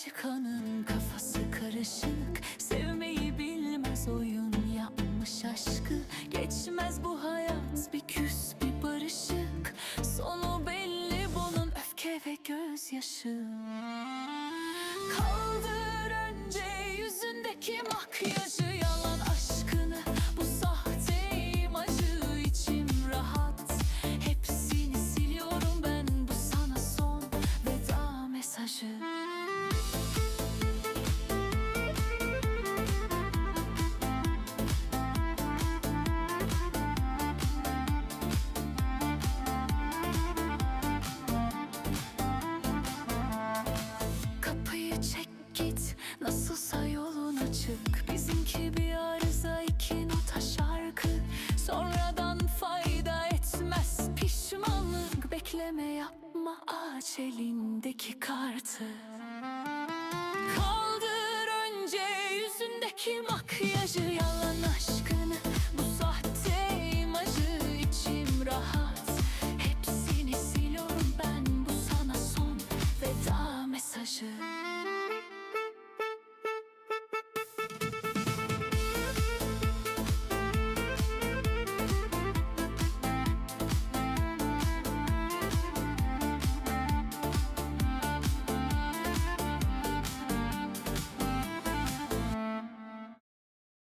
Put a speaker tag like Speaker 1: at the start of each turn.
Speaker 1: çıkanın kafası karışık. Sevmeyi bilmez oyun yapmış aşkı. Geçmez bu hayat bir küs bir barışık. Sonu belli bunun öfke ve gözyaşı. Kaldır bekleme yapma Aç elindeki kartı. Kaldır önce yüzündeki makyajı Yalan